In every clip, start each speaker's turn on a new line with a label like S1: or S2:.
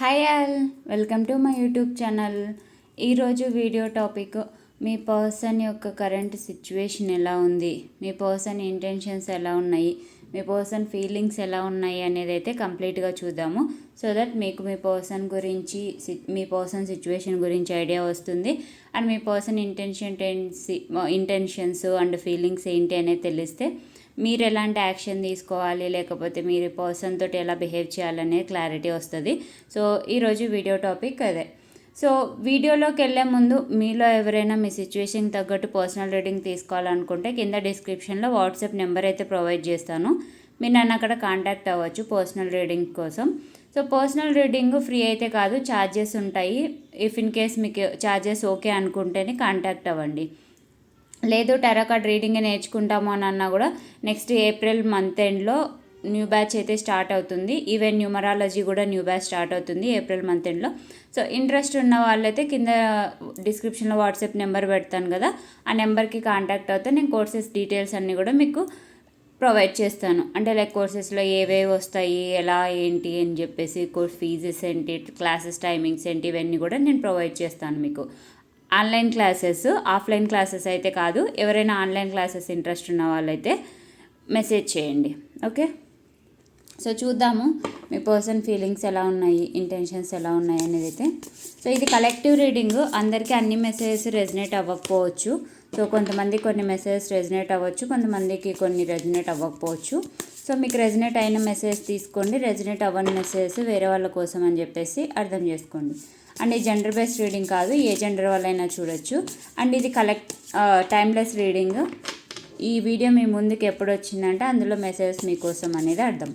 S1: Hi all welcome to my YouTube channel. ఈరోజు video topic మీ person యొక్క current situation ఎలా ఉంది? మీ పర్సన్ ఇంటెన్షన్స్ ఎలా ఉన్నాయి? మీ పర్సన్ ఫీలింగ్స్ ఎలా ఉన్నాయి అనేది అయితే కంప్లీట్గా చూద్దాము. సో దట్ మీకు మీ పర్సన్ గురించి మీ పర్సన్ సిచ్యువేషన్ గురించి ఐడియా వస్తుంది. అండ్ మీ పర్సన్ ఇంటెన్షన్ టెన్సీ ఇంటెన్షన్స్ అండ్ ఫీలింగ్స్ ఏంటి అనేది తెలిస్తే మీరు ఎలాంటి యాక్షన్ తీసుకోవాలి? లేకపోతే మీరు పర్సన్ తోటి ఎలా బిహేవ్ చేయాలనే క్లారిటీ వస్తుంది. సో ఈరోజు వీడియో టాపిక్ అదే. సో వీడియోలోకి వెళ్ళే ముందు మీలో ఎవరైనా మీ సిచ్యువేషన్కి తగ్గట్టు పర్సనల్ రీడింగ్ తీసుకోవాలనుకుంటే కింద డిస్క్రిప్షన్లో వాట్సాప్ నెంబర్ అయితే ప్రొవైడ్ చేస్తాను. మీరు నన్ను అక్కడ కాంటాక్ట్ అవ్వచ్చు పర్సనల్ రీడింగ్ కోసం. సో పర్సనల్ రీడింగ్ ఫ్రీ అయితే కాదు ఛార్జెస్ ఉంటాయి. ఇఫ్ ఇన్ కేస్ మీకు ఛార్జెస్ ఓకే అనుకుంటేనే కాంటాక్ట్ అవ్వండి. లేదు టెరా కార్డ్ రీడింగ్ నేర్చుకుంటాము అని అన్నా కూడా నెక్స్ట్ ఏప్రిల్ మంత్ ఎండ్లో న్యూ బ్యాచ్ అయితే స్టార్ట్ అవుతుంది. ఈవెన్ న్యూమరాలజీ కూడా న్యూ బ్యాచ్ స్టార్ట్ అవుతుంది ఏప్రిల్ మంత్ ఎండ్లో. సో ఇంట్రెస్ట్ ఉన్న వాళ్ళైతే కింద డిస్క్రిప్షన్లో వాట్సాప్ నెంబర్ పెడతాను కదా ఆ నెంబర్కి కాంటాక్ట్ అవుతే నేను కోర్సెస్ డీటెయిల్స్ అన్నీ కూడా మీకు ప్రొవైడ్ చేస్తాను. అంటే లైక్ కోర్సెస్లో ఏవేవి వస్తాయి ఎలా ఏంటి అని చెప్పేసి కోర్స్ ఫీజెస్ ఏంటి క్లాసెస్ టైమింగ్స్ ఏంటి ఇవన్నీ కూడా నేను ప్రొవైడ్ చేస్తాను మీకు. ఆన్లైన్ క్లాసెస్ ఆఫ్లైన్ క్లాసెస్ అయితే కాదు. ఎవరైనా ఆన్లైన్ క్లాసెస్ ఇంట్రెస్ట్ ఉన్న వాళ్ళైతే మెసేజ్ చేయండి. ఓకే? సో చూద్దాము మీ పర్సన్ ఫీలింగ్స్ ఎలా ఉన్నాయి ఇంటెన్షన్స్ ఎలా ఉన్నాయి అనేది అయితే సో ఇది కలెక్టివ్ రీడింగ్. అందరికీ అన్ని మెసేజెస్ రెజినేట్ అవ్వకపోవచ్చు. సో కొంతమంది కొన్ని మెసేజెస్ రెజినేట్ అవ్వచ్చు కొంతమందికి కొన్ని రెజినేట్ అవ్వకపోవచ్చు. సో మీకు రెజినేట్ అయిన మెసేజ్ తీసుకోండి రెజినేట్ అవ్వని మెసేజెస్ వేరే వాళ్ళ కోసం అని చెప్పేసి అర్థం చేసుకోండి. అండ్ ఈ జెండర్ బేస్డ్ రీడింగ్ కాదు ఏ జెండర్ వాళ్ళైనా చూడొచ్చు. అండ్ ఇది కలెక్ట్ టైమ్లెస్ రీడింగ్ ఈ వీడియో మీ ముందుకు ఎప్పుడు వచ్చిందంటే అందులో మెసేజెస్ మీకోసం అనేది అర్థం.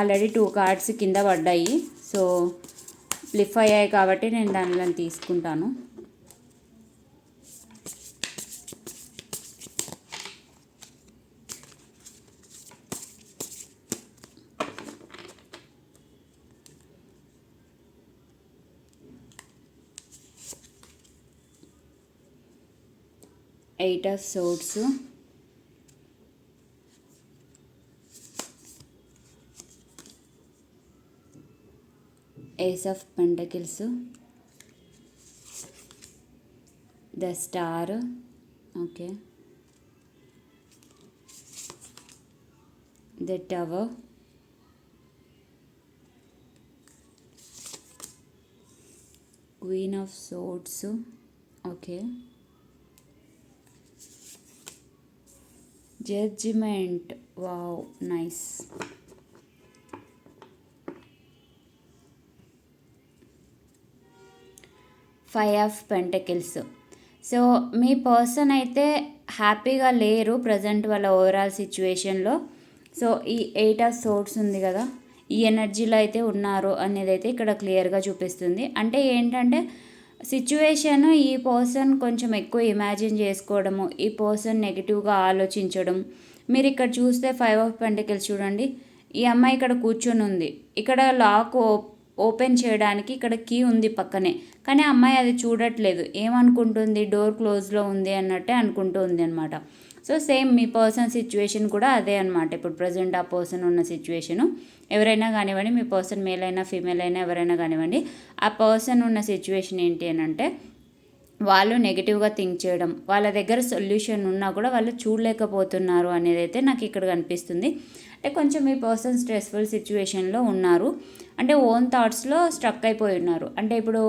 S1: ఆల్రెడీ టూ కార్డ్స్ కింద పడ్డాయి. సో లిఫ్ అయ్యాయి కాబట్టి నేను దానిలో తీసుకుంటాను. Eight of swords ace of pentacles the star okay the tower queen of swords okay judgement. Wow nice. Five of pentacles. So me person అయితే హ్యాపీగా లేరు ప్రజెంట్ వాళ్ళ ఓవరాల్ సిచ్యువేషన్లో. సో ఈ ఎయిట్ ఆఫ్ సోర్ట్స్ ఉంది కదా ఈ ఎనర్జీలో అయితే ఉన్నారు అనేది అయితే ఇక్కడ క్లియర్గా చూపిస్తుంది. అంటే ఏంటంటే సిచ్యువేషన్ ఈ పర్సన్ కొంచెం ఎక్కువ ఇమాజిన్ చేసుకోవడము ఈ పర్సన్ నెగిటివ్గా ఆలోచించడం. మీరు ఇక్కడ చూస్తే ఫైవ్ ఆఫ్ పెంటికల్స్ చూడండి. ఈ అమ్మాయి ఇక్కడ కూర్చొని ఉంది. ఇక్కడ లాక్ ఓపెన్ చేయడానికి ఇక్కడ కీ ఉంది పక్కనే. కానీ అమ్మాయి అది చూడట్లేదు. ఏమనుకుంటుంది? డోర్ క్లోజ్లో ఉంది అన్నట్టే అనుకుంటూ ఉంది అనమాట సో సేమ్ మీ పర్సన్ సిచ్యువేషన్ కూడా అదే అనమాట ఇప్పుడు ప్రజెంట్ ఆ పర్సన్ ఉన్న సిచ్యువేషను ఎవరైనా కానివ్వండి మీ పర్సన్ మేల్ అయినా ఫీమేల్ అయినా ఎవరైనా కానివ్వండి ఆ పర్సన్ ఉన్న సిచ్యువేషన్ ఏంటి అని అంటే వాళ్ళు నెగిటివ్గా థింక్ చేయడం వాళ్ళ దగ్గర సొల్యూషన్ ఉన్నా కూడా వాళ్ళు చూడలేకపోతున్నారు అనేది అయితే నాకు ఇక్కడ కనిపిస్తుంది. అంటే కొంచెం మీ పర్సన్ స్ట్రెస్ఫుల్ సిచ్యువేషన్లో ఉన్నారు. అంటే ఓన్ థాట్స్లో స్ట్రక్ అయిపోయి ఉన్నారు. అంటే ఇప్పుడు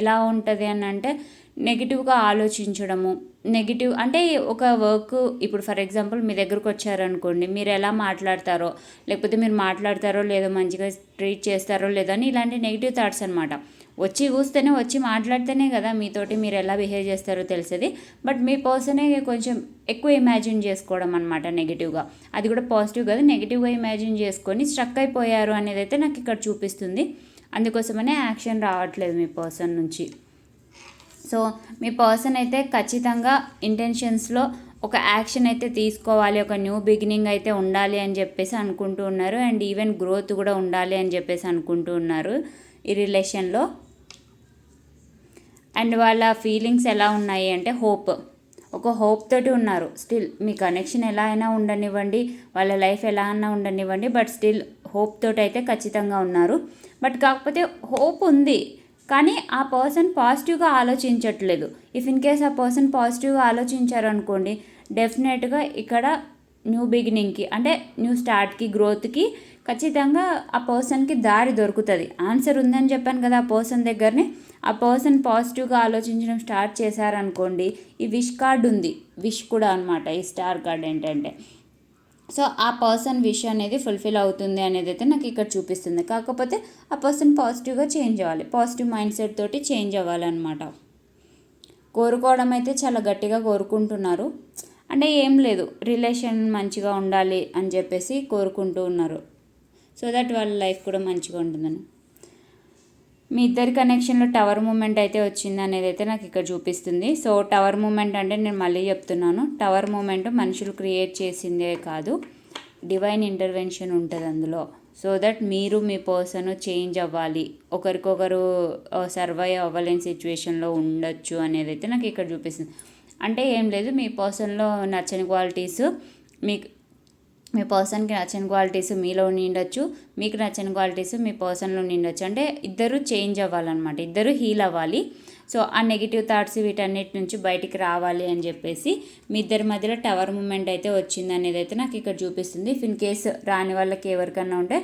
S1: ఎలా ఉంటుంది అని అంటే నెగిటివ్గా ఆలోచించడము నెగిటివ్ అంటే ఒక వర్క్ ఇప్పుడు ఫర్ ఎగ్జాంపుల్ మీ దగ్గరకు వచ్చారనుకోండి మీరు ఎలా మాట్లాడతారో లేకపోతే మీరు మాట్లాడతారో లేదో మంచిగా ట్రీట్ చేస్తారో లేదో అని ఇలాంటి నెగిటివ్ థాట్స్ అనమాట వచ్చి చూస్తేనే వచ్చి మాట్లాడితేనే కదా మీతోటి మీరు ఎలా బిహేవ్ చేస్తారో తెలిసేది. బట్ మీ పర్సనే కొంచెం ఎక్కువ ఇమాజిన్ చేసుకోవడం అనమాట నెగిటివ్గా. అది కూడా పాజిటివ్ కదా నెగిటివ్గా ఇమాజిన్ చేసుకొని స్ట్రక్ అయిపోయారు అనేది అయితే నాకు ఇక్కడ చూపిస్తుంది. అందుకోసమనే యాక్షన్ రావట్లేదు మీ పర్సన్ నుంచి. సో మీ పర్సన్ అయితే ఖచ్చితంగా ఇంటెన్షన్స్లో ఒక యాక్షన్ అయితే తీసుకోవాలి ఒక న్యూ బిగినింగ్ అయితే ఉండాలి అని చెప్పేసి అనుకుంటూ ఉన్నారు. అండ్ ఈవెన్ గ్రోత్ కూడా ఉండాలి అని చెప్పేసి అనుకుంటూ ఉన్నారు ఈ రిలేషన్లో అండ్ వాళ్ళ ఫీలింగ్స్ ఎలా ఉన్నాయి అంటే హోప్ ఒక హోప్ తోటి ఉన్నారు. స్టిల్ మీ కనెక్షన్ ఎలా అయినా ఉండనివ్వండి వాళ్ళ లైఫ్ ఎలా అయినా ఉండనివ్వండి బట్ స్టిల్ హోప్ తోటి అయితే ఖచ్చితంగా ఉన్నారు. బట్ కాకపోతే హోప్ ఉంది. కానీ ఆ పర్సన్ పాజిటివ్గా ఆలోచించట్లేదు. ఇఫ్ ఇన్ కేస్ ఆ పర్సన్ పాజిటివ్గా ఆలోచించారు అనుకోండి డెఫినెట్గా ఇక్కడ న్యూ బిగినింగ్కి అంటే న్యూ స్టార్ట్కి గ్రోత్కి ఖచ్చితంగా ఆ పర్సన్కి దారి దొరుకుతుంది. ఆన్సర్ ఉందని చెప్పాను కదా ఆ పర్సన్ దగ్గరనే. ఆ పర్సన్ పాజిటివ్గా ఆలోచించడం స్టార్ట్ చేశారనుకోండి ఈ విష్ కార్డ్ ఉంది. విష్ కూడా అనమాట ఈ స్టార్ కార్డ్ ఏంటంటే. సో ఆ పర్సన్ విష్ అనేది ఫుల్ఫిల్ అవుతుంది అనేది అయితే నాకు ఇక్కడ చూపిస్తుంది. కాకపోతే ఆ పర్సన్ పాజిటివ్గా చేంజ్ అవ్వాలి. పాజిటివ్ మైండ్ సెట్ తోటి చేంజ్ అవ్వాలన్నమాట. కోరుకోవడం అయితే చాలా గట్టిగా కోరుకుంటున్నారు. అంటే ఏం లేదు. రిలేషన్ మంచిగా ఉండాలి అని చెప్పేసి కోరుకుంటూ ఉన్నారు. సో దట్ వాళ్ళ లైఫ్ కూడా మంచిగా ఉంటుందని. మీ ఇద్దరి కనెక్షన్లో టవర్ మూమెంట్ అయితే వచ్చింది అనేది అయితే నాకు ఇక్కడ చూపిస్తుంది. సో టవర్ మూమెంట్ అంటే నేను మళ్ళీ చెప్తున్నాను. టవర్ మూమెంట్ మనుషులు క్రియేట్ చేసిందే కాదు. డివైన్ ఇంటర్వెన్షన్ ఉంటుంది అందులో. సో దట్ మీరు మీ పర్సన్ చేంజ్ అవ్వాలి. ఒకరికొకరు సర్వైవ్ అవ్వలేని సిచ్యువేషన్లో ఉండొచ్చు అనేది అయితే నాకు ఇక్కడ చూపిస్తుంది. అంటే ఏం లేదు మీ పర్సన్లో నచ్చని క్వాలిటీస్ మీకు మీ పర్సన్కి నచ్చని క్వాలిటీస్ మీలో నిండొచ్చు మీకు నచ్చని క్వాలిటీస్ మీ పర్సన్లో నిండొచ్చు. అంటే ఇద్దరు చేంజ్ అవ్వాలన్నమాట ఇద్దరు హీల్ అవ్వాలి. సో ఆ నెగిటివ్ థాట్స్ వీటన్నిటి నుంచి బయటికి రావాలి అని చెప్పేసి మీ ఇద్దరి మధ్యలో టవర్ మూమెంట్ అయితే వచ్చింది అనేది అయితే నాకు ఇక్కడ చూపిస్తుంది. ఇఫ్ ఇన్ కేస్ రాని వాళ్ళకి ఎవరికన్నా ఉంటే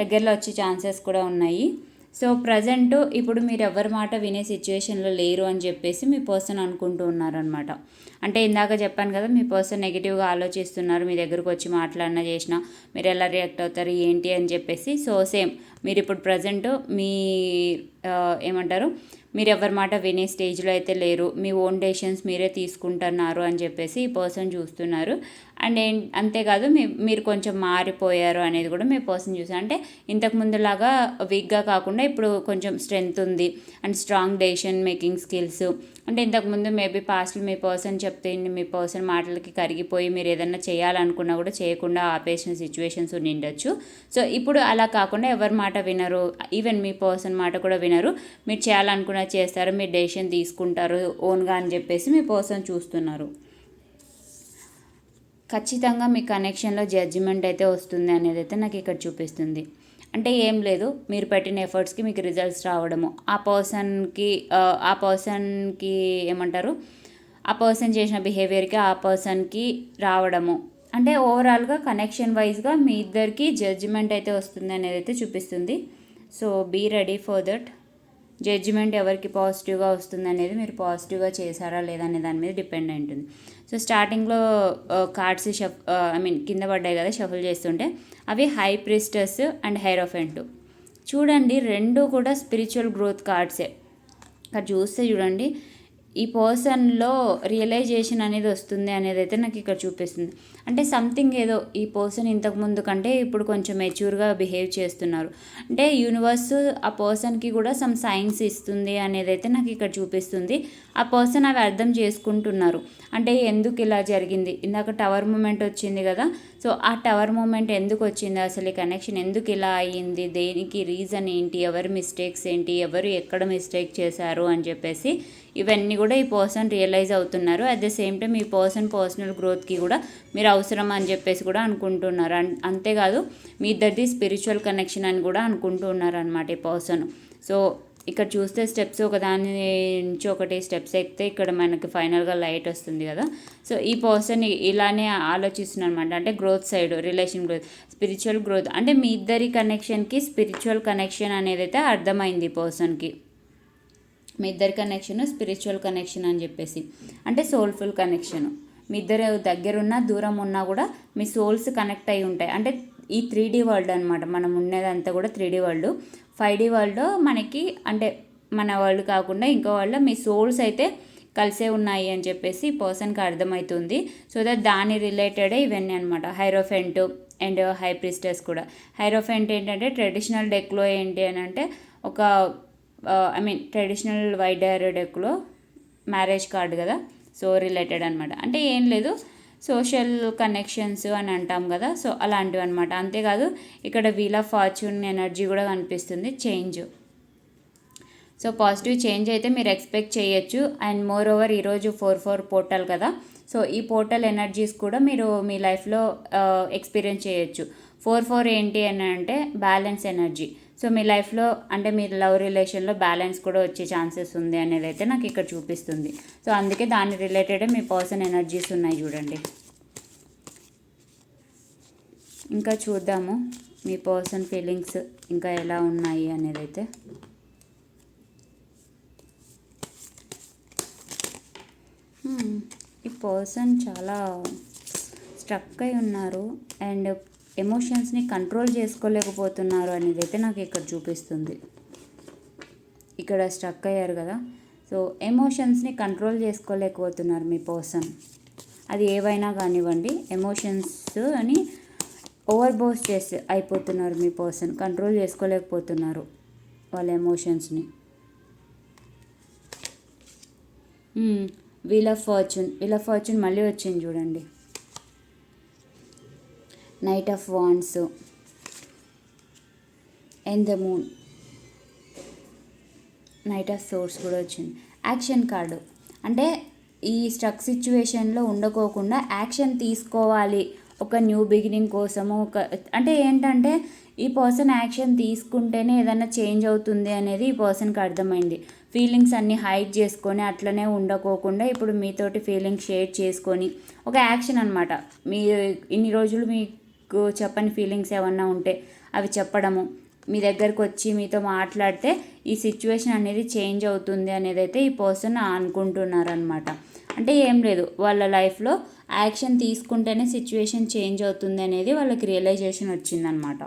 S1: దగ్గరలో వచ్చే ఛాన్సెస్ కూడా ఉన్నాయి. సో ప్రజెంట్ ఇప్పుడు మీరు ఎవరి మాట వినే సిచ్యువేషన్లో లేరు అని చెప్పేసి మీ పర్సన్ అనుకుంటూ ఉన్నారనమాట అంటే ఇందాక చెప్పాను కదా మీ పర్సన్ నెగిటివ్గా ఆలోచిస్తున్నారు మీ దగ్గరకు వచ్చి మాట్లాడినా చేసినా మీరు ఎలా రియాక్ట్ అవుతారు ఏంటి అని చెప్పేసి సో సేమ్ మీరు ఇప్పుడు ప్రజెంట్ మీ ఏమంటారు మీరు ఎవరి మాట వినే స్టేజ్లో అయితే లేరు మీ ఓన్ డెసిషన్స్ మీరే తీసుకుంటున్నారు అని చెప్పేసి ఈ పర్సన్ చూస్తున్నారు. అండ్ అంతేకాదు మీ మీరు కొంచెం మారిపోయారు అనేది కూడా మీ పర్సన్ చూసారు అంటే ఇంతకు ముందులాగా వీక్గా కాకుండా ఇప్పుడు కొంచెం స్ట్రెంగ్త్ ఉంది and strong decision making skills. అంటే ఇంతకుముందు మేబీ పాస్ట్లో మీ పర్సన్ చెప్తే మీ పర్సన్ మాటలకి కరిగిపోయి మీరు ఏదన్నా చేయాలనుకున్నా కూడా చేయకుండా ఆపేసిన సిచ్యువేషన్స్ ఉండొచ్చు సో ఇప్పుడు అలా కాకుండా ఎవరి మాట వినరు. ఈవెన్ మీ పర్సన్ మాట కూడా వినరు. మీరు చేయాలనుకున్న చేస్తారు మీరు డెసిషన్ తీసుకుంటారు ఓన్గా అని చెప్పేసి మీ పర్సన్ చూస్తున్నారు. ఖచ్చితంగా మీ కనెక్షన్లో జడ్జిమెంట్ అయితే వస్తుంది అనేది అయితే నాకు ఇక్కడ చూపిస్తుంది. అంటే ఏం లేదు మీరు పెట్టిన ఎఫర్ట్స్కి మీకు రిజల్ట్స్ రావడము. ఆ పర్సన్కి ఆ పర్సన్కి ఏమంటారు? ఆ పర్సన్ చేసిన బిహేవియర్కి ఆ పర్సన్కి రావడము. అంటే ఓవరాల్గా కనెక్షన్ వైజ్గా మీ ఇద్దరికి జడ్జిమెంట్ అయితే వస్తుంది అనేది అయితే చూపిస్తుంది. So be ready for that judgement ఎవరికి పాజిటివ్గా వస్తుంది అనేది మీరు పాజిటివ్గా చేశారా లేదా అనే దాని మీద డిపెండ్ అయి ఉంటుంది. సో స్టార్టింగ్లో కార్డ్స్ షఫ్ ఐ మీన్ కింద పడ్డాయి కదా షఫుల్ చేస్తుంటే అవి హై ప్రిస్టస్ అండ్ హైరోఫెంట్ చూడండి రెండు కూడా స్పిరిచువల్ గ్రోత్ కార్డ్సే. అక్కడ చూస్తే చూడండి ఈ పర్సన్లో రియలైజేషన్ అనేది వస్తుంది అనేది అయితే నాకు ఇక్కడ చూపిస్తుంది. అంటే సంథింగ్ ఏదో ఈ పర్సన్ ఇంతకు ముందు కంటే ఇప్పుడు కొంచెం మెచ్యూర్గా బిహేవ్ చేస్తున్నారు. అంటే యూనివర్స్ ఆ పర్సన్కి కూడా సమ్ సైన్స్ ఇస్తుంది అనేది అయితే నాకు ఇక్కడ చూపిస్తుంది. ఆ పర్సన్ అవి అర్థం చేసుకుంటున్నారు. అంటే ఎందుకు ఇలా జరిగింది? ఇందాక టవర్ మూమెంట్ వచ్చింది కదా. సో ఆ టవర్ మూమెంట్ ఎందుకు వచ్చింది? అసలు ఈ కనెక్షన్ ఎందుకు ఇలా అయ్యింది? దేనికి రీజన్ ఏంటి? ఎవరి మిస్టేక్స్ ఏంటి? ఎవరు ఎక్కడ మిస్టేక్ చేశారు? అని చెప్పేసి ఇవన్నీ కూడా ఈ పర్సన్ రియలైజ్ అవుతున్నారు. అట్ ద సేమ్ టైం ఈ పర్సన్ పర్సనల్ గ్రోత్కి కూడా మీరు అవసరం అని చెప్పేసి కూడా అనుకుంటున్నారు. అంతేకాదు మీ ఇద్దరిది స్పిరిచువల్ కనెక్షన్ అని కూడా అనుకుంటున్నారు అనమాట ఈ పర్సన్ సో ఇక్కడ చూస్తే స్టెప్స్ ఒకదాని నుంచి ఒకటి స్టెప్స్ ఎక్కితే ఇక్కడ మనకి ఫైనల్గా లైట్ వస్తుంది కదా. సో ఈ పర్సన్ ఇలానే ఆలోచిస్తున్నాను అనమాట అంటే growth side relation growth spiritual growth అంటే మీ ఇద్దరి కనెక్షన్కి స్పిరిచువల్ కనెక్షన్ అనేది అయితే అర్థమైంది ఈ పర్సన్కి మీ ఇద్దరి కనెక్షన్ స్పిరిచువల్ కనెక్షన్ అని చెప్పేసి. అంటే సోల్ఫుల్ కనెక్షన్ మీ ఇద్దరు దగ్గరున్నా దూరం ఉన్నా కూడా మీ సోల్స్ కనెక్ట్ అయి ఉంటాయి. అంటే ఈ త్రీ డీ వరల్డ్ అనమాట మనం ఉండేదంతా కూడా three D world five D world మనకి అంటే మన వరల్డ్ కాకుండా ఇంకో వరల్డ్ మీ సోల్స్ అయితే కలిసే ఉన్నాయి అని చెప్పేసి పర్సన్కి అర్థమవుతుంది సో దట్ దాని రిలేటెడే ఇవన్నీ అనమాట హైరోఫెంట్ అండ్ హైప్రిస్టర్స్ కూడా. హైరోఫెంట్ ఏంటంటే ట్రెడిషనల్ డెక్లో ఏంటి అని అంటే ఒక I mean traditional white diary డెక్లో marriage card కదా. సో రిలేటెడ్ అనమాట అంటే ఏం లేదు. సోషల్ కనెక్షన్స్ అని అంటాం కదా. సో అలాంటివి అనమాట అంతేకాదు ఇక్కడ వీల్ ఆఫ్ ఫార్చ్యూన్ ఎనర్జీ కూడా కనిపిస్తుంది. చేంజ్ సో పాజిటివ్ చేంజ్ అయితే మీరు ఎక్స్పెక్ట్ చేయొచ్చు. అండ్ మోర్ ఓవర్ ఈరోజు ఫోర్ ఫోర్ పోర్టల్ కదా. సో ఈ పోర్టల్ ఎనర్జీస్ కూడా మీరు మీ లైఫ్లో ఎక్స్పీరియన్స్ చేయొచ్చు. ఫోర్ ఫోర్ ఏంటి అని అంటే బ్యాలెన్స్ ఎనర్జీ సో మీ లైఫ్లో అంటే మీ లవ్ రిలేషన్లో బ్యాలెన్స్ కూడా వచ్చే ఛాన్సెస్ ఉంది అనేది అయితే నాకు ఇక్కడ చూపిస్తుంది. సో అందుకే దాని రిలేటెడ్ మీ పర్సన్ ఎనర్జీస్ ఉన్నాయి చూడండి. ఇంకా చూద్దాము మీ పర్సన్ ఫీలింగ్స్ ఇంకా ఎలా ఉన్నాయి అనేది అయితే. ఈ పర్సన్ చాలా స్ట్రక్ అయి ఉన్నారు అండ్ ఎమోషన్స్ని కంట్రోల్ చేసుకోలేకపోతున్నారు అనేది అయితే నాకు ఇక్కడ చూపిస్తుంది. ఇక్కడ స్ట్రక్ అయ్యారు కదా. సో ఎమోషన్స్ని కంట్రోల్ చేసుకోలేకపోతున్నారు మీ పర్సన్. అది ఏవైనా కానివ్వండి ఎమోషన్స్ అని ఓవర్బోస్ చేసి అయిపోతున్నారు మీ పర్సన్ కంట్రోల్ చేసుకోలేకపోతున్నారు వాళ్ళ ఎమోషన్స్ని. Wheel of fortune wheel of fortune మళ్ళీ వచ్చింది చూడండి. Knight of wands and the moon knight of swords కూడా వచ్చింది. యాక్షన్ కార్డు అంటే ఈ స్ట్రక్ సిచ్యువేషన్లో ఉండకోకుండా యాక్షన్ తీసుకోవాలి. ఒక న్యూ బిగినింగ్ కోసము ఒక అంటే ఏంటంటే ఈ పర్సన్ యాక్షన్ తీసుకుంటేనే ఏదైనా చేంజ్ అవుతుంది అనేది ఈ పర్సన్కి అర్థమైంది. ఫీలింగ్స్ అన్నీ హైడ్ చేసుకొని అట్లనే ఉండకోకుండా ఇప్పుడు మీతోటి ఫీలింగ్స్ షేర్ చేసుకొని ఒక యాక్షన్ అనమాట మీ ఇన్ని రోజులు మీ మీకు చెప్పని ఫీలింగ్స్ ఏమన్నా ఉంటే అవి చెప్పడము. మీ దగ్గరకు వచ్చి మీతో మాట్లాడితే ఈ సిచ్యువేషన్ అనేది చేంజ్ అవుతుంది అనేది అయితే ఈ పర్సన్ అనుకుంటున్నారనమాట అంటే ఏం లేదు వాళ్ళ లైఫ్లో యాక్షన్ తీసుకుంటేనే సిచ్యువేషన్ చేంజ్ అవుతుంది అనేది వాళ్ళకి రియలైజేషన్ వచ్చిందనమాట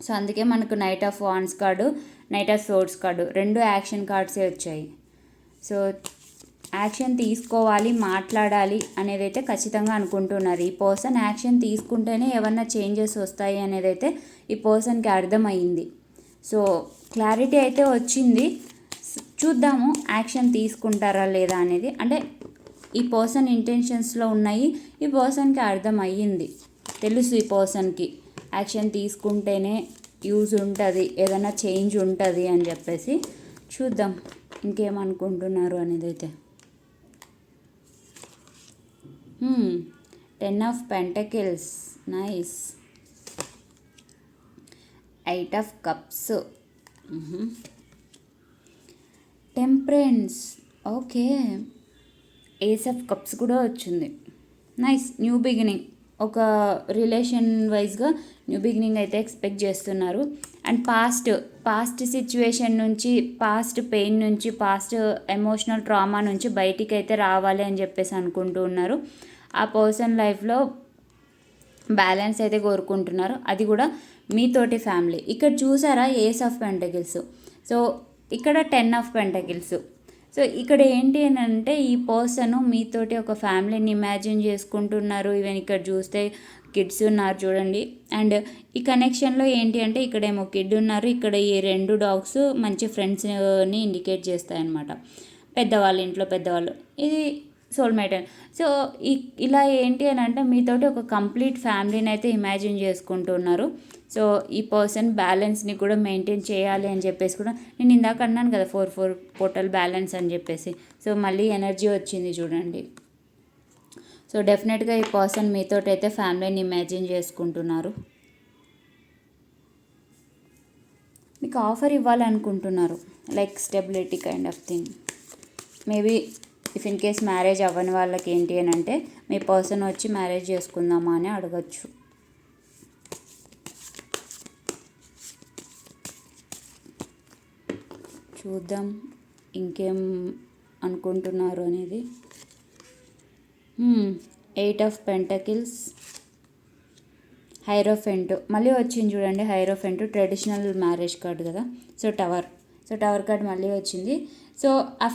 S1: సో అందుకే మనకు knight of wands card knight of swords card రెండు యాక్షన్ కార్డ్సే వచ్చాయి. సో యాక్షన్ తీసుకోవాలి మాట్లాడాలి అనేది అయితే ఖచ్చితంగా అనుకుంటున్నారు. ఈ పర్సన్ యాక్షన్ తీసుకుంటేనే ఏమన్నా చేంజెస్ వస్తాయి అనేది అయితే ఈ పర్సన్కి అర్థమైంది సో క్లారిటీ అయితే వచ్చింది. చూద్దాము యాక్షన్ తీసుకుంటారా లేదా అనేది. అంటే ఈ పర్సన్ ఇంటెన్షన్స్లో ఉన్నాయి ఈ పర్సన్కి అర్థం అయ్యింది తెలుసు ఈ పర్సన్కి. యాక్షన్ తీసుకుంటేనే యూజ్ ఉంటుంది ఏదైనా చేంజ్ ఉంటుంది అని చెప్పేసి చూద్దాం. ఇంకేమనుకుంటున్నారు అనేది అయితే ten of pentacles nice eight of cups temperance okay ace of cups కూడా వచ్చింది. నైస్ న్యూ బిగినింగ్ ఒక రిలేషన్ వైజ్గా న్యూ బిగినింగ్ అయితే ఎక్స్పెక్ట్ చేస్తున్నారు. అండ్ పాస్ట్ పాస్ట్ సిచ్యువేషన్ నుంచి పాస్ట్ పెయిన్ నుంచి పాస్ట్ ఎమోషనల్ ట్రామా నుంచి బయటికి అయితే రావాలి అని చెప్పేసి అనుకుంటూ ఉన్నారు. ఆ పర్సన్ లైఫ్లో బ్యాలెన్స్ అయితే కోరుకుంటున్నారు. అది కూడా మీతోటి ఫ్యామిలీ. ఇక్కడ చూసారా ఏస్ ఆఫ్ పెంటగిల్స్ సో ఇక్కడ టెన్ ఆఫ్ పెంటగిల్స్ సో ఇక్కడ ఏంటి అని అంటే ఈ పర్సన్ మీతోటి ఒక ఫ్యామిలీని ఇమాజిన్ చేసుకుంటున్నారు. ఈవెన్ ఇక్కడ చూస్తే కిడ్స్ ఉన్నారు చూడండి. అండ్ ఈ కనెక్షన్లో ఏంటి అంటే ఇక్కడేమో కిడ్ ఉన్నారు. ఇక్కడ ఈ రెండు డాగ్స్ మంచి ఫ్రెండ్స్ని ఇండికేట్ చేస్తాయన్నమాట. పెద్దవాళ్ళు ఇంట్లో పెద్దవాళ్ళు. ఇది సోల్మేట్. సో ఇలా ఏంటి అని అంటే మీతోటి ఒక కంప్లీట్ ఫ్యామిలీని అయితే ఇమాజిన్ చేసుకుంటున్నారు. సో ఈ పర్సన్ బ్యాలెన్స్ని కూడా మెయింటైన్ చేయాలి అని చెప్పేసి కూడా నేను ఇందాక అన్నాను కదా ఫోర్ ఫోర్ పోర్టల్ బ్యాలెన్స్ అని చెప్పేసి. సో మళ్ళీ ఎనర్జీ వచ్చింది చూడండి. సో డెఫినెట్గా ఈ పర్సన్ మీతో అయితే ఫ్యామిలీని ఇమాజిన్ చేసుకుంటున్నారు. మీకు offer ఇవ్వాలనుకుంటున్నారు like stability kind of thing. Maybe if in case marriage అవ్వని వాళ్ళకి ఏంటి అని అంటే మీ పర్సన్ వచ్చి మ్యారేజ్ చేసుకుందామా అని అడగచ్చు. చూద్దాం ఇంకేం అనుకుంటున్నారు అనేది. ఎయిట్ ఆఫ్ పెంటకిల్స్ హైరోఫెంట్ మళ్ళీ వచ్చింది చూడండి హైరోఫెంట్ ట్రెడిషనల్ మ్యారేజ్ కార్డ్ కదా. So tower so tower card మళ్ళీ వచ్చింది. సో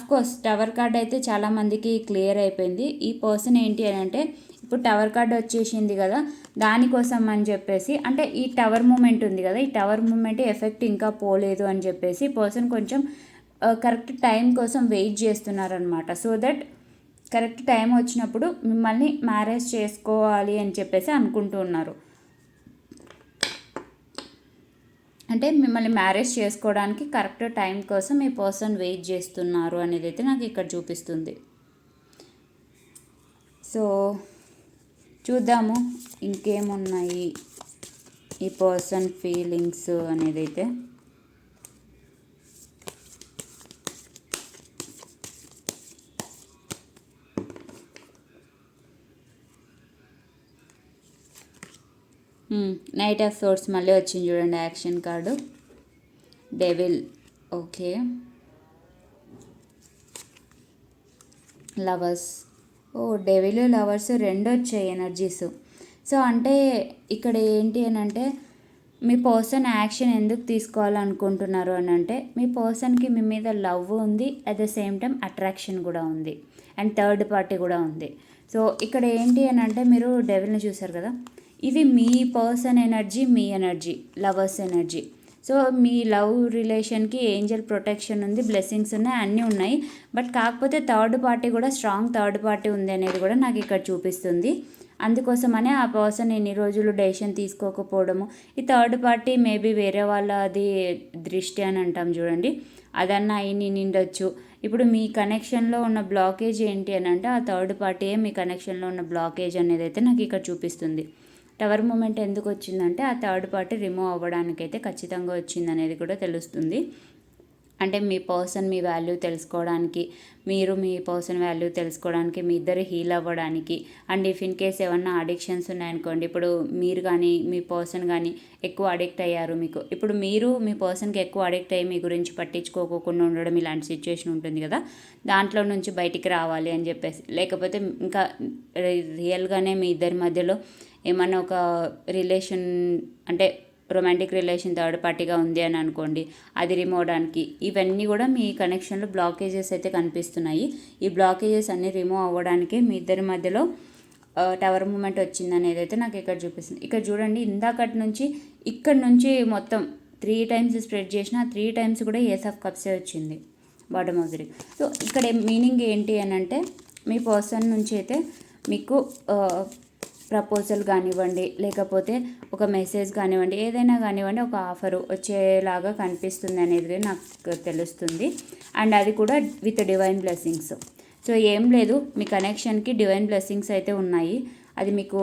S1: కోర్స్ టవర్ కార్డ్ అయితే చాలామందికి క్లియర్ అయిపోయింది. ఈ పర్సన్ ఏంటి అని అంటే ఇప్పుడు టవర్ కార్డ్ వచ్చేసింది కదా దానికోసం అని చెప్పేసి అంటే ఈ టవర్ మూమెంట్ ఉంది కదా ఈ టవర్ మూమెంట్ ఎఫెక్ట్ ఇంకా పోలేదు అని చెప్పేసి పర్సన్ కొంచెం uh, కరెక్ట్ టైం కోసం వెయిట్ చేస్తున్నారనమాట సో దట్ కరెక్ట్ టైం వచ్చినప్పుడు మిమ్మల్ని మ్యారేజ్ చేసుకోవాలి అని చెప్పేసి అనుకుంటూ ఉన్నారు. అంటే మిమ్మల్ని మ్యారేజ్ చేసుకోవడానికి కరెక్ట్ టైం కోసం ఈ పర్సన్ వెయిట్ చేస్తున్నారు అనేది అయితే నాకు ఇక్కడ చూపిస్తుంది. సో చూద్దాము ఇంకేమున్నాయి ఈ పర్సన్ ఫీలింగ్స్ అనేది అయితే. నైట్ ఆఫ్ సోర్స్ మళ్ళీ వచ్చింది చూడండి action card devil okay lovers ఓ డెవిల్ లవర్స్ రెండు వచ్చాయి ఎనర్జీస్ సో అంటే ఇక్కడ ఏంటి అని అంటే మీ పర్సన్ యాక్షన్ ఎందుకు తీసుకోవాలనుకుంటున్నారు అని అంటే మీ పర్సన్కి మీ మీద లవ్ ఉంది at the same time attraction కూడా ఉంది అండ్ థర్డ్ పార్టీ కూడా ఉంది. సో ఇక్కడ ఏంటి అని అంటే మీరు డెవిల్ని చూసారు కదా? ఇది మీ పర్సన్ ఎనర్జీ మీ ఎనర్జీ లవర్స్ ఎనర్జీ. సో మీ లవ్ రిలేషన్కి ఏంజల్ ప్రొటెక్షన్ ఉంది బ్లెస్సింగ్స్ ఉన్నాయి అన్నీ ఉన్నాయి. బట్ కాకపోతే థర్డ్ పార్టీ కూడా స్ట్రాంగ్ థర్డ్ పార్టీ ఉంది అనేది కూడా నాకు ఇక్కడ చూపిస్తుంది. అందుకోసమనే ఆ పర్సన్ ఎన్ని రోజులు డెసిషన్ తీసుకోకపోవడము. ఈ థర్డ్ పార్టీ మేబీ వేరే వాళ్ళది దృష్టి అని అంటాం చూడండి. అదన్నా అయి నిండొచ్చు. ఇప్పుడు మీ కనెక్షన్లో ఉన్న బ్లాకేజ్ ఏంటి అని అంటే ఆ థర్డ్ పార్టీయే మీ కనెక్షన్లో ఉన్న బ్లాకేజ్ అనేది అయితే నాకు ఇక్కడ చూపిస్తుంది. టవర్ మూమెంట్ ఎందుకు వచ్చిందంటే ఆ థర్డ్ పార్టీ రిమూవ్ అవ్వడానికైతే ఖచ్చితంగా వచ్చింది అనేది కూడా తెలుస్తుంది. అంటే మీ పర్సన్ మీ వాల్యూ తెలుసుకోవడానికి మీరు మీ పర్సన్ వాల్యూ తెలుసుకోవడానికి మీ ఇద్దరు హీల్ అవ్వడానికి అండ్ ఇఫ్ ఇన్ కేస్ ఏమన్నా అడిక్షన్స్ ఉన్నాయనుకోండి ఇప్పుడు మీరు కానీ మీ పర్సన్ కానీ ఎక్కువ అడిక్ట్ అయ్యారు మీకు. ఇప్పుడు మీరు మీ పర్సన్కి ఎక్కువ అడిక్ట్ అయ్యి మీ గురించి పట్టించుకోకుండా ఉండడం ఇలాంటి సిచ్యువేషన్ ఉంటుంది కదా దాంట్లో నుంచి బయటికి రావాలి అని చెప్పేసి. లేకపోతే ఇంకా రియల్గానే మీ ఇద్దరి మధ్యలో ఏమన్నా ఒక రిలేషన్ అంటే రొమాంటిక్ రిలేషన్ థర్డ్ పార్టీగా ఉంది అని అనుకోండి అది రిమూవ్ అవడానికి ఇవన్నీ కూడా మీ కనెక్షన్లో బ్లాకేజెస్ అయితే కనిపిస్తున్నాయి. ఈ బ్లాకేజెస్ అన్నీ రిమూవ్ అవ్వడానికి మీ ఇద్దరి మధ్యలో టవర్ మూమెంట్ వచ్చింది అనేది అయితే నాకు ఇక్కడ చూపిస్తుంది. ఇక్కడ చూడండి ఇందాకటి నుంచి ఇక్కడ నుంచి మొత్తం త్రీ టైమ్స్ స్ప్రెడ్ చేసిన త్రీ టైమ్స్ కూడా ఏస్ ఆఫ్ కప్సే వచ్చింది బాటమ్ ఆఫ్ ది సో ఇక్కడ మీనింగ్ ఏంటి అని అంటే మీ పర్సన్ నుంచి అయితే మీకు ప్రపోజల్ కానివ్వండి లేకపోతే ఒక మెసేజ్ కానివ్వండి ఏదైనా కానివ్వండి ఒక ఆఫర్ వచ్చేలాగా కనిపిస్తుంది అనేది నాకు తెలుస్తుంది. అండ్ అది కూడా విత్ డివైన్ బ్లెస్సింగ్స్. సో ఏం లేదు మీ కనెక్షన్కి డివైన్ బ్లెస్సింగ్స్ అయితే ఉన్నాయి. అది మీకు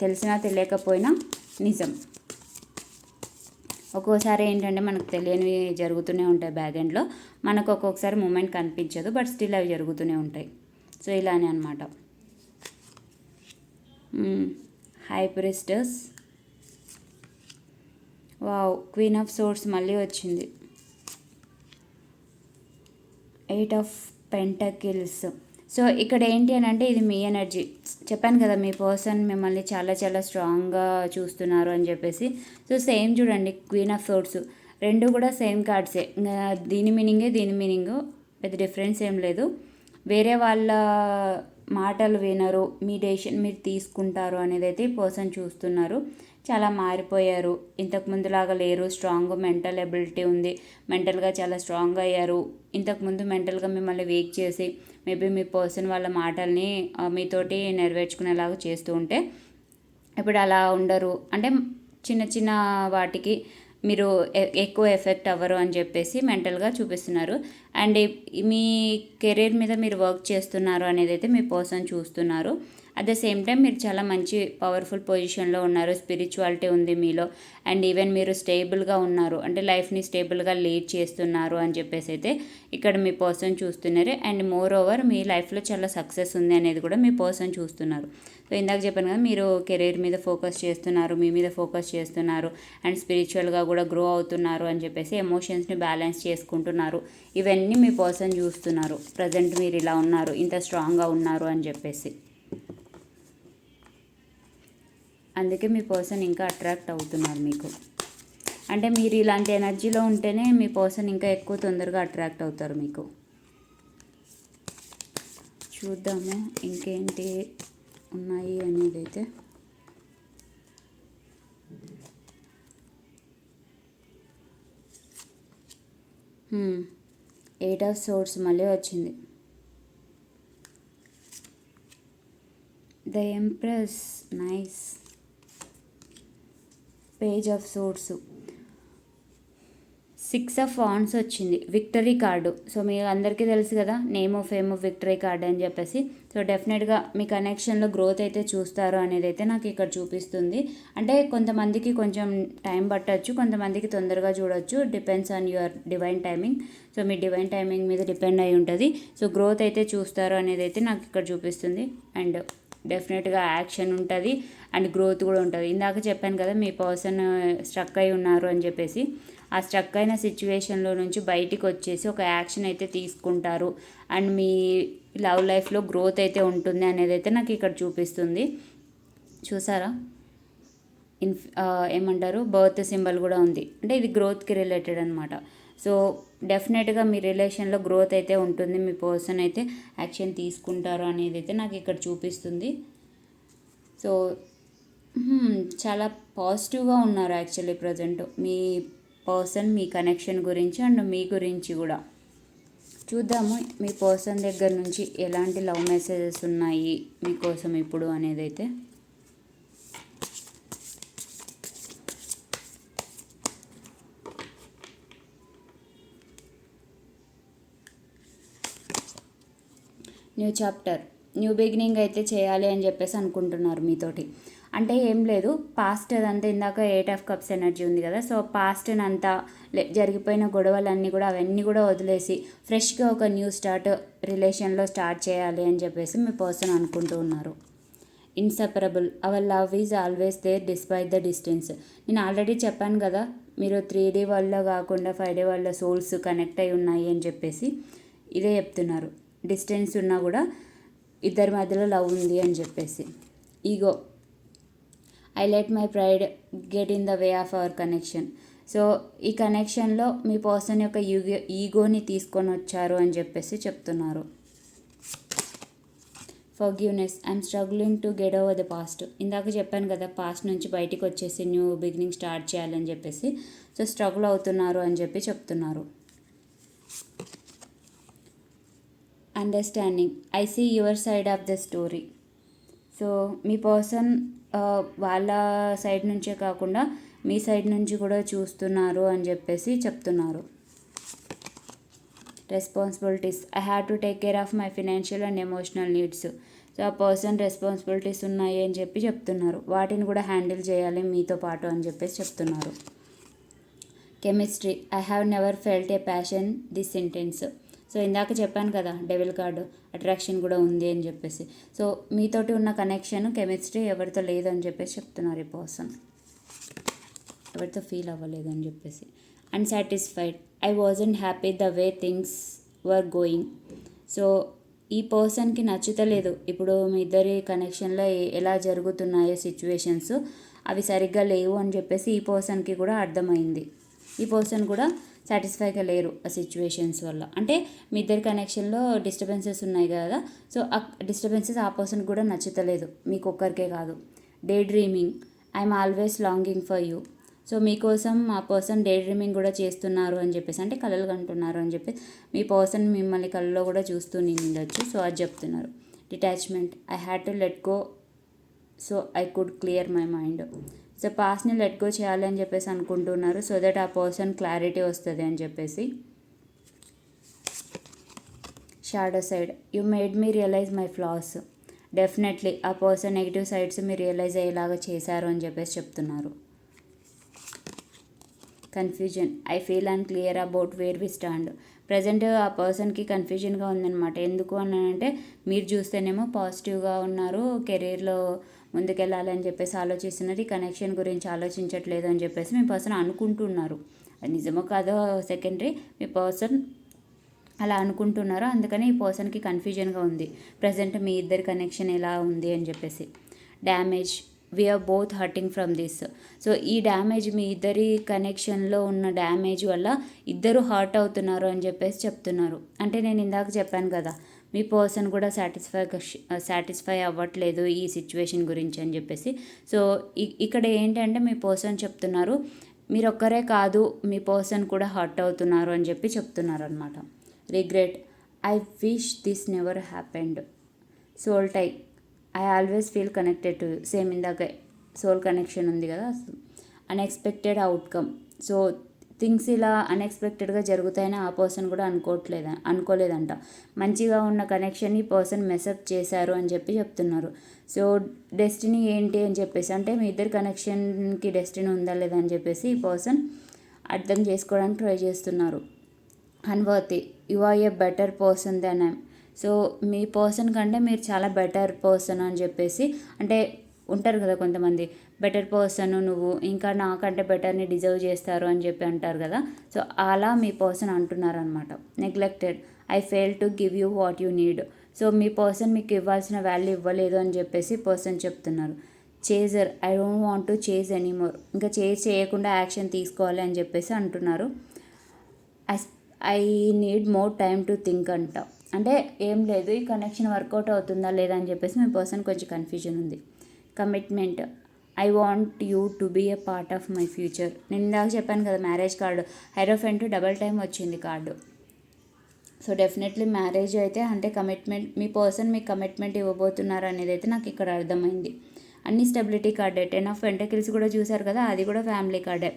S1: తెలిసినా తెలియకపోయినా నిజం. ఒక్కోసారి ఏంటంటే మనకు తెలియనివి జరుగుతూనే ఉంటాయి బ్యాగ్ ఎండ్లో. మనకు ఒక్కొక్కసారి మూమెంట్ కనిపించదు బట్ స్టిల్ అవి జరుగుతూనే ఉంటాయి. సో ఇలానే అనమాట high priestess wow queen of swords మళ్ళీ వచ్చింది. ఎయిట్ ఆఫ్ పెంటకిల్స్ సో ఇక్కడ ఏంటి అని అంటే ఇది మీ ఎనర్జీ చెప్పాను కదా మీ పర్సన్ మిమ్మల్ని చాలా చాలా స్ట్రాంగ్గా చూస్తున్నారు అని చెప్పేసి. సో సేమ్ చూడండి క్వీన్ ఆఫ్ సోర్స్ రెండు కూడా సేమ్ కార్డ్సే దీని మీనింగే దీని మీనింగ్ పెద్ద డిఫరెన్స్ ఏం లేదు. వేరే వాళ్ళ మాటలు వినరు మీ డెసిషన్ మీరు తీసుకుంటారు అనేది అయితే పర్సన్ చూస్తున్నారు. చాలా మారిపోయారు. ఇంతకు ముందులాగా లేరు స్ట్రాంగ్ మెంటల్ ఎబిలిటీ ఉంది. మెంటల్గా చాలా స్ట్రాంగ్ అయ్యారు. ఇంతకుముందు మెంటల్గా మిమ్మల్ని వీక్ చేసి మేబీ మీ పర్సన్ వాళ్ళ మాటల్ని మీతోటి నెరవేర్చుకునేలాగా చేస్తూ ఉంటే ఇప్పుడు అలా ఉండరు. అంటే చిన్న చిన్న వాటికి మీరు ఎక్కువ ఎఫెక్ట్ అవ్వరు అని చెప్పేసి మెంటల్గా చూపిస్తున్నారు. అండ్ మీ కెరీర్ మీద మీరు వర్క్ చేస్తున్నారు అనేది అయితే మీ పర్సన్ చూస్తున్నారు. అట్ ద సేమ్ టైం మీరు చాలా మంచి పవర్ఫుల్ పొజిషన్లో ఉన్నారు. స్పిరిచువాలిటీ ఉంది మీలో. అండ్ ఈవెన్ మీరు స్టేబుల్గా ఉన్నారు. అంటే లైఫ్ని స్టేబుల్గా లీడ్ చేస్తున్నారు అని చెప్పేసి అయితే ఇక్కడ మీ పర్సన్ చూస్తున్నారు. అండ్ మోర్ ఓవర్ మీ లైఫ్లో చాలా సక్సెస్ ఉంది అనేది కూడా మీ పర్సన్ చూస్తున్నారు. సో ఇందాక చెప్పాను కదా మీరు కెరీర్ మీద ఫోకస్ చేస్తున్నారు మీ మీద ఫోకస్ చేస్తున్నారు అండ్ స్పిరిచువల్గా కూడా గ్రో అవుతున్నారు అని చెప్పేసి ఎమోషన్స్ని బ్యాలెన్స్ చేసుకుంటున్నారు. ఇవన్నీ మీ పర్సన్ చూస్తున్నారు. ప్రజెంట్ మీరు ఇలా ఉన్నారు ఇంత స్ట్రాంగ్గా ఉన్నారు అని చెప్పేసి. అందుకే మీ పర్సన్ ఇంకా అట్రాక్ట్ అవుతున్నారు మీకు. అంటే మీరు ఇలాంటి ఎనర్జీలో ఉంటేనే మీ పర్సన్ ఇంకా ఎక్కువ తొందరగా అట్రాక్ట్ అవుతారు మీకు. చూద్దాము ఇంకేంటి ఉన్నాయి అనేది అయితే ఎయిట్ ఆఫ్ సోర్స్ మళ్ళీ వచ్చింది. The empress nice page of swords. Six of wands వచ్చింది. Victory card. సో మీ అందరికీ తెలుసు కదా name of fame of victory card అని చెప్పేసి. సో డెఫినెట్గా మీ కనెక్షన్లో గ్రోత్ అయితే చూస్తారు అనేది అయితే నాకు ఇక్కడ చూపిస్తుంది. అంటే కొంతమందికి కొంచెం టైం పట్టచ్చు కొంతమందికి తొందరగా చూడొచ్చు. Depends on your divine timing. So me divine timing మీద డిపెండ్ అయి ఉంటుంది. సో గ్రోత్ అయితే చూస్తారు అనేది అయితే నాకు ఇక్కడ చూపిస్తుంది. అండ్ డెఫినెట్గా యాక్షన్ ఉంటుంది అండ్ గ్రోత్ కూడా ఉంటుంది. ఇందాక చెప్పాను కదా మీ పర్సన్ స్ట్రక్ అయి ఉన్నారు అని చెప్పేసి ఆ స్ట్రక్ అయిన సిచ్యువేషన్లో నుంచి బయటికి వచ్చేసి ఒక యాక్షన్ అయితే తీసుకుంటారు. అండ్ మీ లవ్ లైఫ్లో గ్రోత్ అయితే ఉంటుంది అనేది అయితే నాకు ఇక్కడ చూపిస్తుంది. చూసారా? ఇన్ ఏమంటారు? బర్త్ సింబల్ కూడా ఉంది. అంటే ఇది గ్రోత్కి రిలేటెడ్ అనమాట సో డెఫినెట్గా మీ రిలేషన్లో గ్రోత్ అయితే ఉంటుంది. మీ పర్సన్ అయితే యాక్షన్ తీసుకుంటారు అనేది అయితే నాకు ఇక్కడ చూపిస్తుంది. సో hmm, చాలా పాజిటివ్గా ఉన్నారు యాక్చువల్లీ ప్రజెంట్ మీ పర్సన్ మీ కనెక్షన్ గురించి అండ్ మీ గురించి కూడా. చూద్దాము మీ పర్సన్ దగ్గర నుంచి ఎలాంటి లవ్ మెసేజెస్ ఉన్నాయి మీకోసం ఇప్పుడు అనేది అయితే. న్యూ చాప్టర్ న్యూ బిగినింగ్ అయితే చేయాలి అని చెప్పేసి అనుకుంటున్నారు మీతోటి. అంటే ఏం లేదు పాస్ట్ అదంతా ఇందాక ఎయిట్ ఆఫ్ కప్స్ ఎనర్జీ ఉంది కదా సో పాస్ట్ అంతా లే- జరిగిపోయిన గొడవలన్నీ కూడా అవన్నీ కూడా వదిలేసి ఫ్రెష్గా ఒక న్యూ స్టార్ట్ రిలేషన్లో స్టార్ట్ చేయాలి అని చెప్పేసి మీ పర్సన్ అనుకుంటూ ఉన్నారు. Inseparable our love is always there despite the distance నేను ఆల్రెడీ చెప్పాను కదా మీరు త్రీ డీ వల్ల కాకుండా ఫైవ్ డే వల్ల సోల్స్ కనెక్ట్ అయి ఉన్నాయి అని చెప్పేసి ఇదే చెప్తున్నారు. డిస్టెన్స్ ఉన్నా కూడా ఇద్దరి మధ్యలో లవ్ ఉంది అని చెప్పేసి. Ego I let my pride get in the way of our connection so ఈ కనెక్షన్లో మీ పర్సన్ యొక్క ఈగో ఈగోని తీసుకొని వచ్చారు అని చెప్పేసి చెప్తున్నారు. Forgiveness I'm struggling to get over the past ఇందాక చెప్పాను కదా పాస్ట్ నుంచి బయటికి వచ్చేసి న్యూ బిగినింగ్ స్టార్ట్ చేయాలని చెప్పేసి. సో స్ట్రగుల్ అవుతున్నారు అని చెప్పి చెప్తున్నారు. Understanding I see your side of the story so me person uh, వాళ్ళ సైడ్ నుంచే కాకుండా మీ సైడ్ నుంచి కూడా చూస్తున్నారు అని చెప్పేసి చెప్తున్నారు. Responsibilities I have to take care of my financial and emotional needs so ఆ పర్సన్ రెస్పాన్సిబిలిటీస్ ఉన్నాయి అని చెప్పి చెప్తున్నారు. వాటిని కూడా హ్యాండిల్ చేయాలి మీతో పాటు అని చెప్పేసి చెప్తున్నారు. Chemistry I have never felt a passion this intense so ఇందాక చెప్పాను కదా డెవిల్ కార్డు అట్రాక్షన్ కూడా ఉంది అని చెప్పేసి. సో మీతోటి ఉన్న కనెక్షన్ కెమిస్ట్రీ ఎవరితో లేదు అని చెప్పేసి చెప్తున్నారు ఈ పర్సన్. ఎవరితో ఫీల్ అవ్వలేదు అని చెప్పేసి. Unsatisfied I wasn't happy the way things were going so ఈ పర్సన్కి నచ్చుతలేదు. ఇప్పుడు మీ ఇద్దరి కనెక్షన్లో ఎలా జరుగుతున్నాయో సిచ్యువేషన్స్ అవి సరిగ్గా లేవు అని చెప్పేసి ఈ పర్సన్కి కూడా అర్థమైంది. ఈ పర్సన్ కూడా సాటిస్ఫైగా లేరు ఆ సిచ్యువేషన్స్ వల్ల. అంటే మీ ఇద్దరి కనెక్షన్లో డిస్టర్బెన్సెస్ ఉన్నాయి కదా సో ఆ డిస్టర్బెన్సెస్ ఆ పర్సన్ కూడా నచ్చుతలేదు. మీకు ఒక్కరికే కాదు. Daydreaming I'm always longing for you so మీకోసం ఆ పర్సన్ డే డ్రీమింగ్ కూడా చేస్తున్నారు అని చెప్పేసి అంటే కళలు కంటున్నారు అని చెప్పేసి మీ పర్సన్ మిమ్మల్ని కళ్ళలో కూడా చూస్తూ నిండొచ్చు. సో అది చెప్తున్నారు. Detachment I had to let go so I could clear my mind so పాస్ట్ని let go చేయాలి అని చెప్పేసి అనుకుంటున్నారు. సో దట్ ఆ పర్సన్ క్లారిటీ వస్తుంది అని చెప్పేసి. Shadow side you made me realize my flaws definitely ఆ పర్సన్ నెగిటివ్ సైడ్స్ మీరు రియలైజ్ అయ్యేలాగా చేశారు అని చెప్పేసి చెప్తున్నారు. Confusion I feel and clear about where we stand present ఆ పర్సన్కి కన్ఫ్యూజన్గా ఉందన్నమాట. ఎందుకు అని అంటే మీరు చూస్తేనేమో పాజిటివ్గా ఉన్నారు కెరీర్లో ముందుకెళ్ళాలని చెప్పేసి ఆలోచిస్తున్నారు. ఈ కనెక్షన్ గురించి ఆలోచించట్లేదు అని చెప్పేసి మీ పర్సన్ అనుకుంటున్నారు. అది నిజమో కాదో సెకండరీ మీ పర్సన్ అలా అనుకుంటున్నారు అందుకని ఈ పర్సన్కి కన్ఫ్యూజన్గా ఉంది. ప్రజెంట్ మీ ఇద్దరి కనెక్షన్ ఎలా ఉంది అని చెప్పేసి. Damage we're both hurting from this so ఈ డ్యామేజ్ మీ ఇద్దరి కనెక్షన్లో ఉన్న డ్యామేజ్ వల్ల ఇద్దరు హర్ట్ అవుతున్నారు అని చెప్పేసి చెప్తున్నారు. అంటే నేను ఇందాక చెప్పాను కదా మీ పర్సన్ కూడా సాటిస్ఫై సాటిస్ఫై అవ్వట్లేదు ఈ సిచ్యువేషన్ గురించి అని చెప్పేసి. సో ఇక్కడ ఏంటంటే మీ పర్సన్ చెప్తున్నారు మీరు ఒక్కరే కాదు మీ పర్సన్ కూడా హర్ట్ అవుతున్నారు అని చెప్పి చెప్తున్నారు అనమాట regret. I wish this never happened. Soul tie. I always feel connected to same ఇందాక సోల్ కనెక్షన్ ఉంది కదా అన్ఎక్స్పెక్టెడ్ అవుట్కమ్. సో థింగ్స్ ఇలా అన్ఎక్స్పెక్టెడ్గా జరుగుతాయని ఆ పర్సన్ కూడా అనుకోవట్లేదు అనుకోలేదంట. మంచిగా ఉన్న కనెక్షన్ని పర్సన్ మెసప్ చేశారు అని చెప్పి చెప్తున్నారు. సో డెస్టినీ ఏంటి అని చెప్పేసి అంటే మీ ఇద్దరు కనెక్షన్కి డెస్టినీ ఉందా లేదా అని చెప్పేసి ఈ పర్సన్ అర్థం చేసుకోవడానికి ట్రై చేస్తున్నారు. Unworthy you are a better person than I'm so me person కంటే మీరు చాలా బెటర్ పర్సన్ అని చెప్పేసి అంటే ఉంటారు కదా కొంతమంది బెటర్ పర్సన్ నువ్వు ఇంకా నాకంటే బెటర్ని డిజర్వ్ చేస్తారు అని చెప్పి అంటారు కదా. సో అలా మీ పర్సన్ అంటున్నారు అనమాట neglected I fail to give you what you need so me person మీకు ఇవ్వాల్సిన వాల్యూ ఇవ్వలేదు అని చెప్పేసి పర్సన్ చెప్తున్నారు. Chaser I don't want to chase anymore ఇంకా చేజ్ చేయకుండా యాక్షన్ తీసుకోవాలి అని చెప్పేసి అంటున్నారు. I I need more time to think అంట. అంటే ఏం లేదు ఈ కనెక్షన్ వర్కౌట్ అవుతుందా లేదా అని చెప్పేసి మీ పర్సన్ కొంచెం కన్ఫ్యూజన్ ఉంది. Commitment I want you to be a part of my future నేను ఇందాక చెప్పాను కదా marriage card hierophant double time వచ్చింది కార్డు సో డెఫినెట్లీ మ్యారేజ్ అయితే అంటే కమిట్మెంట్ మీ పర్సన్ మీకు కమిట్మెంట్ ఇవ్వబోతున్నారు అనేది అయితే నాకు ఇక్కడ అర్థమైంది. అన్ని స్టెబిలిటీ కార్డే టెన్ ఆఫ్ వెంటకిల్స్ కూడా చూసారు కదా అది కూడా ఫ్యామిలీ కార్డే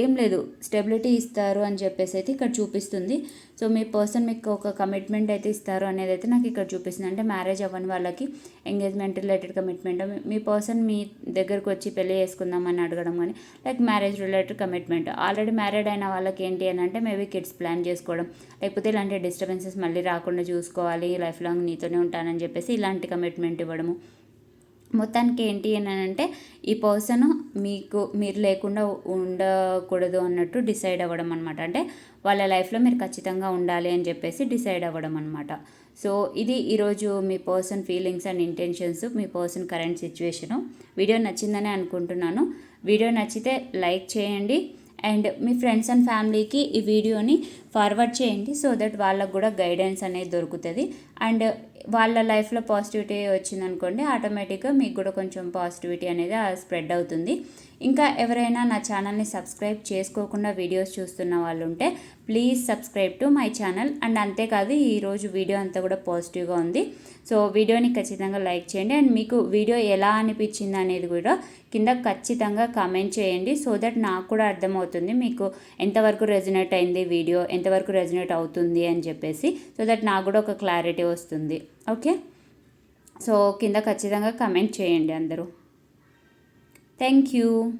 S1: ఏం లేదు స్టెబిలిటీ ఇస్తారు అని చెప్పేసి అయితే ఇక్కడ చూపిస్తుంది. సో మీ పర్సన్ మీకు ఒక కమిట్మెంట్ అయితే ఇస్తారు అనేది అయితే నాకు ఇక్కడ చూపిస్తుంది. అంటే మ్యారేజ్ అవ్వని వాళ్ళకి ఎంగేజ్మెంట్ రిలేటెడ్ కమిట్మెంట్ మీ పర్సన్ మీ దగ్గరకు వచ్చి పెళ్ళి చేసుకుందామని అడగడం కానీ like marriage related commitment already married అయిన వాళ్ళకి ఏంటి అని అంటే మేబీ కిడ్స్ ప్లాన్ చేసుకోవడం. లేకపోతే ఇలాంటి డిస్టర్బెన్సెస్ మళ్ళీ రాకుండా చూసుకోవాలి లైఫ్ లాంగ్ నీతోనే ఉంటానని చెప్పేసి ఇలాంటి కమిట్మెంట్ ఇవ్వడము. మొత్తానికి ఏంటి అని అంటే ఈ పర్సన్ మీకు మీరు లేకుండా ఉండకూడదు అన్నట్టు డిసైడ్ అవ్వడం అనమాట అంటే వాళ్ళ లైఫ్లో మీరు ఖచ్చితంగా ఉండాలి అని చెప్పేసి డిసైడ్ అవ్వడం అనమాట సో ఇది ఈరోజు మీ పర్సన్ ఫీలింగ్స్ అండ్ ఇంటెన్షన్స్ మీ పర్సన్ కరెంట్ సిచ్యువేషను. వీడియో నచ్చిందని అనుకుంటున్నాను. వీడియో నచ్చితే లైక్ చేయండి. అండ్ మీ ఫ్రెండ్స్ అండ్ ఫ్యామిలీకి ఈ వీడియోని ఫార్వర్డ్ చేయండి సో దట్ వాళ్ళకు కూడా గైడెన్స్ అనేది దొరుకుతుంది. అండ్ వాళ్ళ లైఫ్లో పాజిటివిటీ వచ్చిందనుకోండి ఆటోమేటిక్గా మీకు కూడా కొంచెం పాజిటివిటీ అనేది స్ప్రెడ్ అవుతుంది. ఇంకా ఎవరైనా నా ఛానల్ని సబ్స్క్రైబ్ చేసుకోకుండా వీడియోస్ చూస్తున్న వాళ్ళు ఉంటే please subscribe to my channel. And అంతేకాదు ఈరోజు వీడియో అంతా కూడా పాజిటివ్గా ఉంది. సో వీడియోని ఖచ్చితంగా లైక్ చేయండి. అండ్ మీకు వీడియో ఎలా అనిపించింది అనేది కూడా కింద ఖచ్చితంగా కామెంట్ చేయండి. సో దట్ నాకు కూడా అర్థమవుతుంది మీకు ఎంతవరకు రెజినేట్ అయింది వీడియో ఎంతవరకు రెజినేట్ అవుతుంది అని చెప్పేసి. సో దట్ నాకు కూడా ఒక క్లారిటీ వస్తుంది. ఓకే? సో కింద ఖచ్చితంగా కమెంట్ చేయండి అందరూ. Thank you.